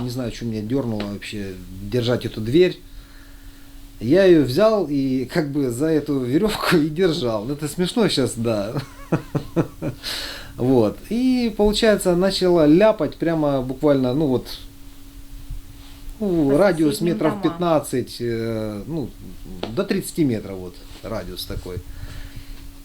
Не знаю, что меня дернуло вообще держать эту дверь. Я ее взял и как бы за эту веревку и держал. Это смешно сейчас, да. Вот. И получается начала ляпать прямо буквально, ну вот, ну, радиус метров домам. 15, э, ну, до 30 метров вот радиус такой.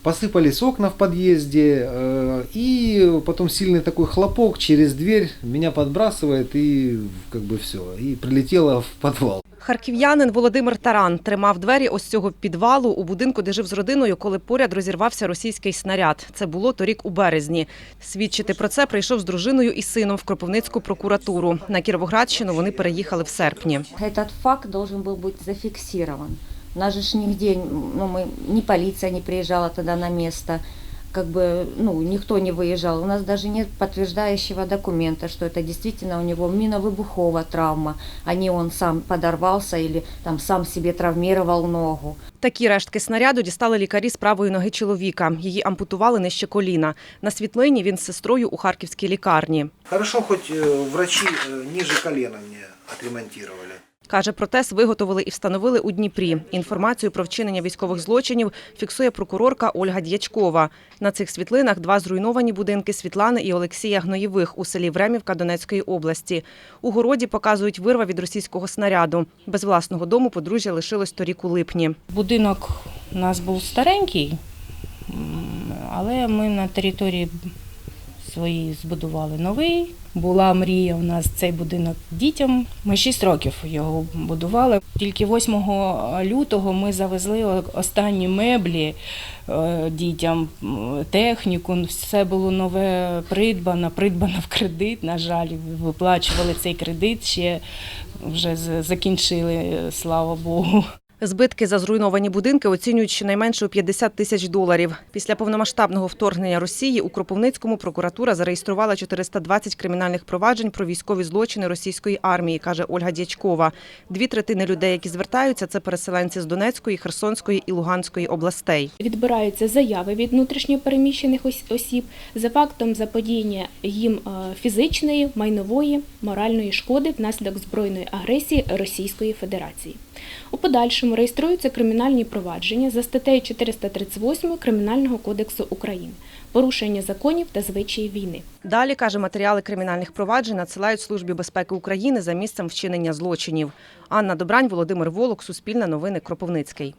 Посыпались окна в подъезде, э, и потом сильный такой хлопок через дверь меня подбрасывает, и как бы все, и прилетело в подвал. Харків'янин Володимир Таран тримав двері ось цього підвалу у будинку, де жив з родиною, коли поряд розірвався російський снаряд. Це було торік у березні. Свідчити про це прийшов з дружиною і сином в Кропивницьку прокуратуру. На Кіровоградщину вони переїхали в серпні. Этот факт должен был быть зафиксирован. У нас же ж нигде, ну, мы, ни полиция не приезжала тогда на место, как бы, ну, никто не выезжал. У нас даже нет подтверждающего документа, что это действительно у него миновыбуховая травма, а не он сам подорвался или там сам себе травмировал ногу. Такі рештки снаряду дістали лікарі з правої ноги чоловіка. Її ампутували нижче коліна. На світлині він з сестрою у харківській лікарні. Хорошо, хоть э, врачи э, ниже колена мне отремонтировали. Каже, протез виготовили і встановили у Дніпрі. Інформацію про вчинення військових злочинів фіксує прокурорка Ольга Д'ячкова. На цих світлинах два зруйновані будинки Світлани і Олексія Гноєвих у селі Времівка Донецької області. У городі показують вирва від російського снаряду. Без власного дому подружжя лишилось торік у липні. Будинок у нас був старенький, але ми на території своїй збудували новий. Була мрія у нас цей будинок дітям. Ми 6 років його будували. Тільки 8 лютого ми завезли останні меблі е, дітям, техніку. Все було нове придбано, придбано в кредит. На жаль, виплачували цей кредит ще вже закінчили, слава Богу. Збитки за зруйновані будинки оцінюють щонайменше у 50 тисяч доларів. Після повномасштабного вторгнення Росії у Кропивницькому прокуратура зареєструвала 420 кримінальних проваджень про військові злочини російської армії, каже Ольга Дячкова. Дві третини людей, які звертаються, це переселенці з Донецької, Херсонської і Луганської областей. відбираються заяви від внутрішньопереміщених ос- осіб за фактом заподіяння їм е, фізичної, майнової, моральної шкоди внаслідок збройної агресії Російської Федерації. У подальшому реєструються кримінальні провадження за статтею 438 Кримінального кодексу України порушення законів та звичаї війни. Далі, каже, матеріали кримінальних проваджень надсилають Службі безпеки України за місцем вчинення злочинів. Анна Добрань, Володимир Волок, Суспільне новини, Кропивницький.